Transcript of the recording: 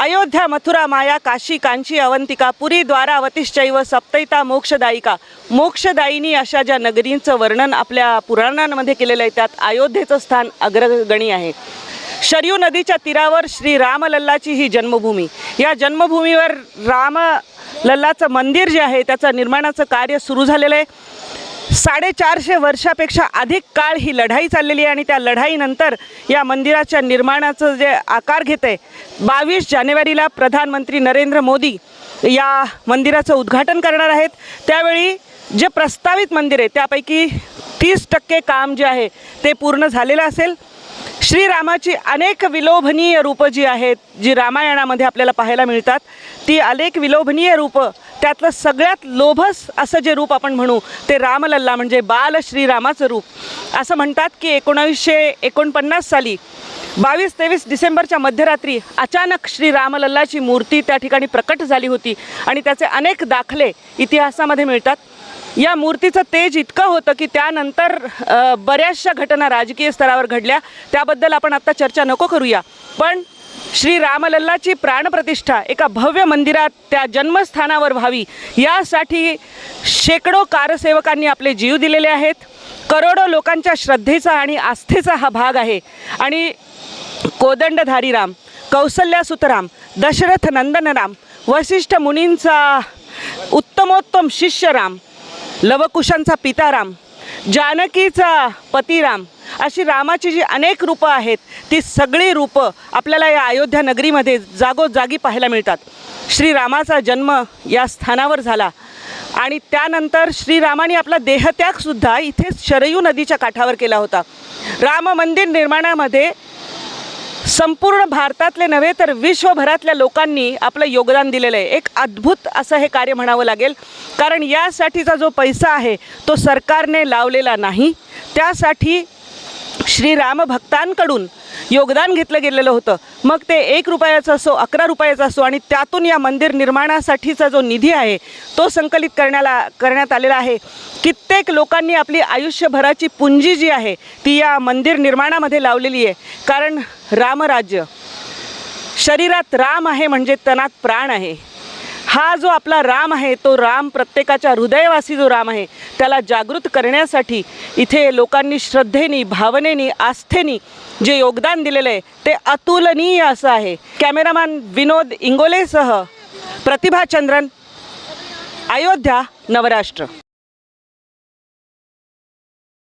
अयोध्या मथुरा माया काशी कांची अवंतिका पुरी द्वारा अवतिश्चैव सप्तैता मोक्षदायिका. मोक्षदायिनी अशा ज्या नगरींचं वर्णन आपल्या पुराणांमध्ये केलेलं आहे त्यात अयोध्येचं स्थान अग्रगणी आहे. शरयू नदीच्या तीरावर श्री रामलल्लाची ही जन्मभूमी. या जन्मभूमीवर राम लल्लाचं मंदिर जे आहे त्याचं निर्माणाचं कार्य सुरू झालेलं आहे. साडेचारशे वर्षापेक्षा अधिक काळ ही लढाई चाललेली आहे आणि त्या लढाईनंतर या मंदिराच्या निर्माणाचं जे आकार घेते बावीस जानेवारीला प्रधानमंत्री नरेंद्र मोदी या मंदिराचं उद्घाटन करणार आहेत. त्यावेळी जे प्रस्तावित मंदिर आहे त्यापैकी तीस टक्के काम जे आहे ते पूर्ण झालेलं असेल. श्रीरामाची अनेक विलोभनीय रूपं जी आहेत जी रामायणामध्ये आपल्याला पाहायला मिळतात ती अनेक विलोभनीय रूपं त्यातलं सगळ्यात लोभस असं जे रूप आपण म्हणू ते रामलल्ला म्हणजे बाल श्रीरामाचं रूप. असं म्हणतात की एकोणावीसशे एकोणपन्नास साली बावीस तेवीस डिसेंबरच्या मध्यरात्री अचानक श्री रामलल्लाची मूर्ती त्या ठिकाणी प्रकट झाली होती आणि त्याचे अनेक दाखले इतिहासामध्ये मिळतात. या मूर्तीचं तेज इतकं होतं की त्यानंतर बऱ्याचशा घटना राजकीय स्तरावर घडल्या. त्याबद्दल आपण आत्ता चर्चा नको करूया. पण श्री रामलल्लाची प्राणप्रतिष्ठा एका भव्य मंदिरात त्या जन्मस्थानावर व्हावी. यासाठी शेकडो कारसेवकांनी आपले जीव दिलेले आहेत. करोडो लोकांच्या श्रद्धेचा आणि आस्थेचा हा भाग आहे. आणि कोदंडधारी राम कौसल्यासुत दशरथ नंदन राम वसिष्ठ मुनींचा उत्तमोत्तम शिष्य राम लवकुशांचा पिताराम जानकीचा पती राम अशी रामाची जी अनेक रूपं आहेत ती सगळी रूपं आपल्याला या अयोध्या नगरीमध्ये जागोजागी पाहायला मिळतात. श्रीरामाचा जन्म या स्थानावर झाला आणि त्यानंतर श्रीरामाने आपला देहत्यागसुद्धा इथेच शरयू नदीच्या काठावर केला होता. राम मंदिर निर्माणामध्ये संपूर्ण भारतातले नव्हे तर विश्वभरातल्या लोकांनी आपलं योगदान दिलेलं आहे. एक अद्भुत असं हे कार्य म्हणावं लागेल. कारण यासाठीचा जो पैसा आहे तो सरकारने लावलेला नाही. त्यासाठी श्रीराम भक्तांकडून योगदान घेतलं गेलेलं होतं. मग ते एक रुपयाचं असो अकरा रुपयाचं असो आणि त्यातून या मंदिर निर्माणासाठीचा जो निधी आहे तो संकलित करण्याला करण्यात आलेला आहे. कित्येक लोकांनी आपली आयुष्यभराची पुंजी जी आहे ती या मंदिर निर्माणामध्ये लावलेली आहे. कारण रामराज्य शरीरात राम आहे म्हणजे तनात प्राण आहे. हा जो आपला राम आहे तो राम प्रत्येकाच्या हृदयवासी जो राम आहे त्याला जागृत करण्यासाठी इथे लोकांनी श्रद्धेनी भावनेनी आस्थेनी जे योगदान दिलेलं आहे ते अतुलनीय असं आहे. कॅमेरामॅन विनोद इंगोलेसह प्रतिभा चंद्रन अयोध्या नवराष्ट्र.